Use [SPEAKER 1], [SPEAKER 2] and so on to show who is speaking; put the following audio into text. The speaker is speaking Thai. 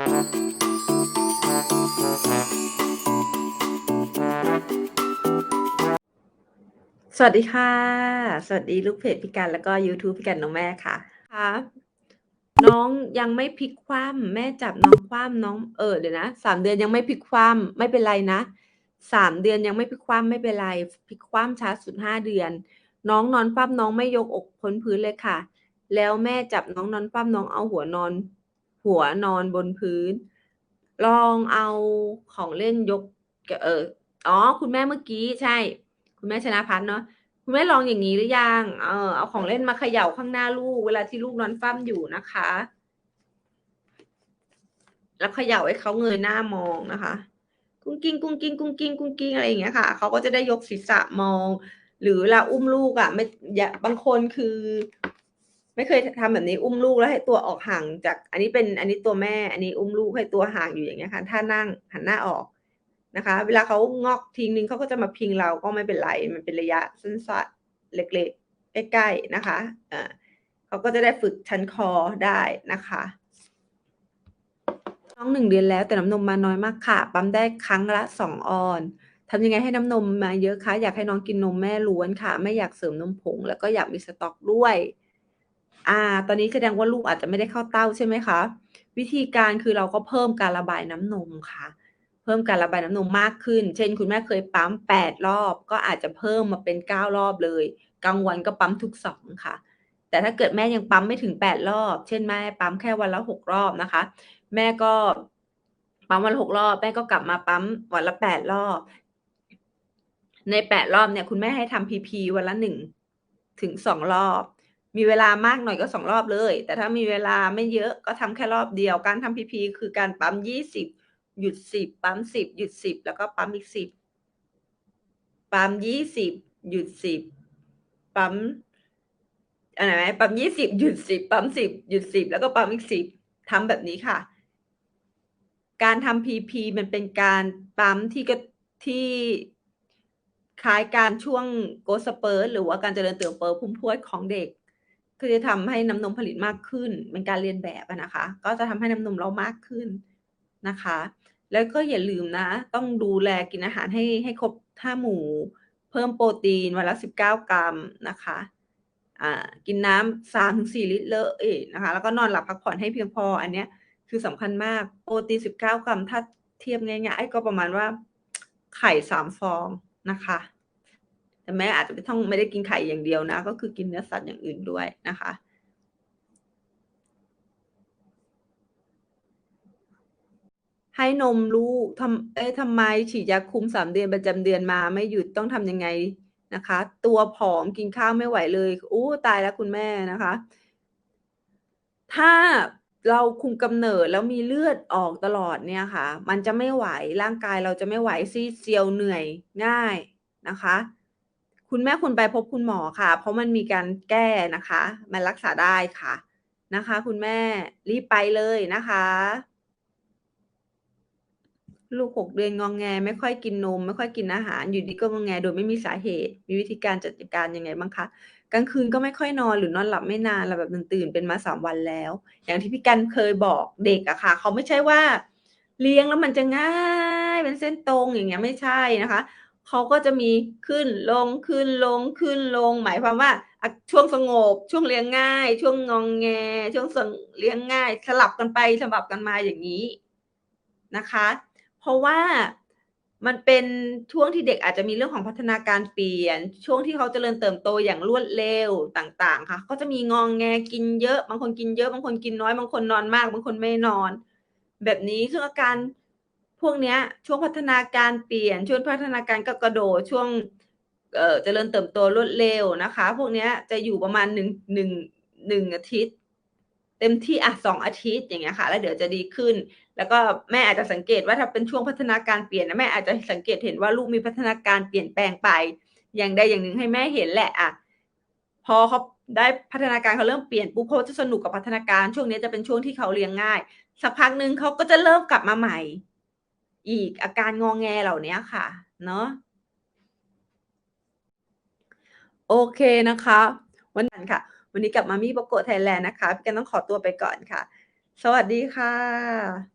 [SPEAKER 1] สวัสดีค่ะ สวัสดีลูกเพจพี่กันแล้วก็ยูทูบพี่กันน้องแม่ค่ะค่ะน้องยังไม่พลิกคว่ำแม่จับน้องคว่ำน้องเออเดี๋ยวนะ3เดือนยังไม่พลิกคว่ำไม่เป็นไรนะ3เดือนยังไม่พลิกคว่ำไม่เป็นไรพลิกคว่ำช้าสุด5เดือน น้องนอนคว่ำน้องไม่ยกอกพ้นพื้นเลยค่ะ แล้วแม่จับน้องนอนคว่ำน้องเอาหัวนอน หัวนอนบนพื้น ลองเอาของเล่นยกเอออ๋อ คุณแม่เมื่อกี้ใช่ คุณแม่ชนะพัฒน์เนาะคุณแม่ลองอย่างงี้หรือยัง?เออเอาของเล่นมาเขย่าข้างหน้าลูก เวลาที่ลูกนอนคว่ำอยู่นะคะ แล้วเขย่าให้เขาเงยหน้ามองนะคะ กุ้งกิ้งๆๆๆอะไรอย่างเงี้ยค่ะเขาก็จะได้ยกศีรษะมอง หรือเวลาอุ้มลูกอะไม่อย่าบางคนคือ ไม่เคยททำแบบนี้อุ้มลูกแล้วให้ตัวออกห่างจาก อันนี้เป็นอันนี้ตัวแม่ อันนี้อุ้มลูกให้ตัวห่างอยู่อย่างเงี้ยค่ะท่านั่งหันหน้าออกนะคะ เวลาเขางอกทีหนึ่งเขาก็จะมาพิงเราก็ไม่เป็นไรมันเป็นระยะสั้นๆเล็กๆใกล้ๆนะคะอ่าเขาก็จะได้ฝึกชันคอได้นะคะน้อง1เดือนแล้วแต่น้ำนมมาน้อยมากค่ะ ปั๊มได้ครั้งละ2องออนทำยังไงให้น้ำนมมาเยอะคะ?อยากให้น้องกินนมแม่ล้วนค่ะ ไม่อยากเสริมนมผง แล้วก็อยากมีสต๊อกด้วย อ่า ตอนนี้แสดงว่าลูกอาจจะไม่ได้เข้าเต้าใช่ไหมคะ?วิธีการคือเราก็เพิ่มการระบายน้ำนมค่ะ เพิ่มการระบายน้ำนมมากขึ้น เช่น คุณแม่เคยปั๊ม8รอบ ก็อาจจะเพิ่มมาเป็น9รอบเลย กลางวันก็ปั๊มทุก2ค่ะ แต่ถ้าเกิดแม่ยังปั๊มไม่ถึง8รอบ เช่นแม่ปั๊มแค่วันละ6รอบนะคะ แม่ก็ปั๊มวันละ6รอบ แม่ก็กลับมาปั๊มวันละ8รอบ ใน8รอบเนี่ย คุณแม่ให้ทำ PP วันละ1ถึง2รอบ มีเวลามากหน่อยก็2รอบเลย แต่ถ้ามีเวลาไม่เยอะก็ทำแค่รอบเดียว การทำ PP คือการปั๊ม20หยุด10ปั๊ม10หยุด10แล้วก็ปั๊มอีก10ปั๊ม20หยุด10ปั๊มอันไหนไหมปั๊ม20หยุด10ปั๊ม10หยุด10แล้วก็ปั๊มอีก10ทำแบบนี้ค่ะ การทำ PP มันเป็นการปั๊มที่กระที่คล้ายการช่วง Growth Spurt หรือว่าการเจริญเติบโตพุ่มพวดของเด็ก คือจะทำให้น้ำนมผลิตมากขึ้นเป็นการเลียนแบบนะคะ ก็จะทำให้น้ำนมเรามากขึ้นนะคะ แล้วก็อย่าลืมนะ ต้องดูแลกินอาหารให้ให้ครบ5หมู่ เพิ่มโปรตีนวันละ19กรัมนะคะอ่ากินน้ำ3-4ลิตรเลยนะคะ แล้วก็นอนหลับพักผ่อนให้เพียงพออันเนี้ยคือสำคัญมากโปรตีน19กรัมถ้าเทียบง่ายๆก็ประมาณว่าไข่3ฟองนะคะ แต่แม่อาจจะไม่ต้องไม่ได้กินไข่อย่างเดียวนะ ก็คือกินเนื้อสัตว์อย่างอื่นด้วยนะคะให้นมลูกทำเอ๊ะทำไมฉีดยาคุม3เดือนประจำเดือนมาไม่หยุดต้องทำยังไงนะคะ?ตัวผอมกินข้าวไม่ไหวเลยโอ้ตายแล้วคุณแม่นะคะ ถ้าเราคุมกำเนิดแล้วมีเลือดออกตลอดเนี่ยค่ะ มันจะไม่ไหวร่างกายเราจะไม่ไหวซีเซียวเหนื่อยง่ายนะคะ คุณแม่ควรไปพบคุณหมอค่ะ เพราะมันมีการแก้นะคะ มันรักษาได้ค่ะนะคะ คุณแม่รีบไปเลยนะคะ ลูก6เดือนงองแง ไม่ค่อยกินนม ไม่ค่อยกินอาหาร อยู่ดีก็งองแง โดยไม่มีสาเหตุ มีวิธีการจัดการยังไงบ้างคะ?กลางคืนก็ไม่ค่อยนอนหรือนอนหลับไม่นานหลับแบบตื่นๆเป็นมา3วันแล้ว อย่างที่พี่กันเคยบอกเด็กอะค่ะ เขาไม่ใช่ว่า เลี้ยงแล้วมันจะง่ายเป็นเส้นตรงอย่างเงี้ยไม่ใช่นะคะ เขาก็จะมีขึ้นลงขึ้นลงขึ้นลง หมายความว่าช่วงสงบ ช่วงเลี้ยงง่าย ช่วงงองแง ช่วงเลี้ยงง่าย สลับกันไปสลับกันมาอย่างงี้นะคะ เพราะว่ามันเป็นช่วงที่เด็กอาจจะมีเรื่องของพัฒนาการเปลี่ยน ช่วงที่เขาเจริญเติบโตอย่างรวดเร็วต่างๆ ค่ะ ก็จะมีงองแงกินเยอะ บางคนกินเยอะ บางคนกินน้อย บางคนนอนมาก บางคนไม่นอน แบบนี้ซึ่งอาการ พวกเนี้ยช่วงพัฒนาการเปลี่ยนช่วงพัฒนาการก้าวกระโดดช่วงเอ่อเจริญเติบโตรวดเร็วนะคะ พวกเนี้ยจะอยู่ประมาณ1 1 1อาทิตย์ เต็มที่อะ2องอาทิตย์อย่างเงี้ยค่ะ แล้วเดี๋ยวจะดีขึ้น แล้วก็แม่อาจจะสังเกตว่าถ้าเป็นช่วงพัฒนาการเปลี่ยนนะแม่อาจจะสังเกตเห็นว่าลูกมีพัฒนาการเปลี่ยนแปลงไป อย่างใดอย่างหนึ่งให้แม่เห็นแหละอะพอเขาได้พัฒนาการเขาเริ่มเปลี่ยนปุ๊บเขาจะสนุกกับพัฒนาการ ช่วงนี้จะเป็นช่วงที่เขาเลี้ยงง่าย สักพักหนึ่งเขาก็จะเริ่มกลับมาใหม่ อีกอาการงอแงเหล่านี้ค่ะ เนาะโอเคนะคะ วันนั้นค่ะ วันนี้กลับ Mommy Pogo Thailand นะคะพี่กันต้องขอตัวไปก่อนค่ะ สวัสดีค่ะ